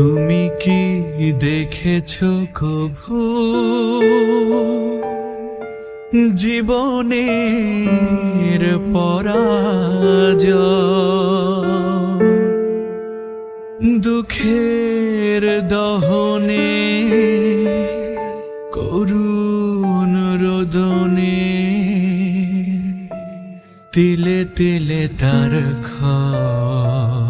তুমি কি দেখেছ কভু? জীবনের পরাজয় দুঃখের দহনে করুণ রোদনে তিলে তিলে তার ক্ষয়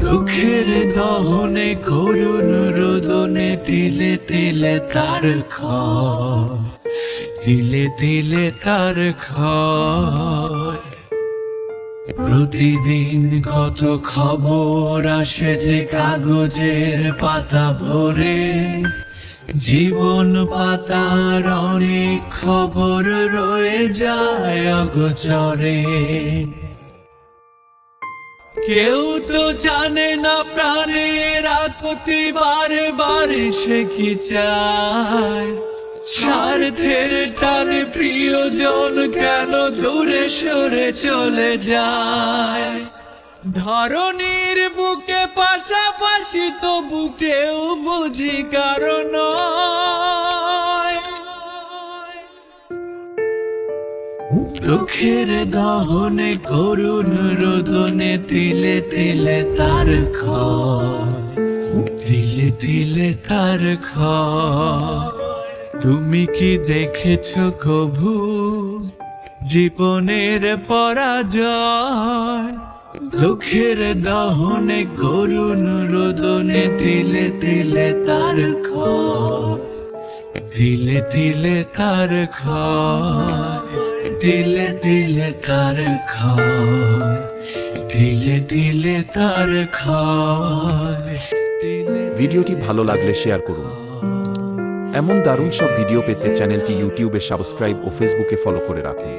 দুঃখের দহনে করুণ রোদনে তিলে তিলে তার ক্ষয় তিলে তিলে তার খ প্রতিদিন কত খবর আসে যে কাগজের পাতা ভরে। জীবন পাতার অনেক খবর রয়ে যায় অগচরে। কেউ তো জানে না প্রাণের আকুতি বারে বারে সে কি চায়। স্বার্থের টানে প্রিয়জন কেন দূরে সরে চলে যায়? ধরনীর বুকে পাশাপাশি তো বুকেও বুঝি কারণ দুঃখের দহনে করুণ রোদনে তিলে তিলে তার ক্ষয় তিলে তিলে তার খ তুমি কি দেখেছ কভু জীবনের পরাজয়? দুঃখের দহনে করুণ রোদনে তিলে তিলে তার ক্ষয় দিলে দিলে তার খায়। দিলে দিলে তার খায় দিলে দিলে তার খায় ভিডিওটি ভালো লাগলে শেয়ার করুন। এমন দারুণ সব ভিডিও পেতে চ্যানেলটি ইউটিউবে সাবস্ক্রাইব ও ফেসবুকে ফলো করে রাখুন।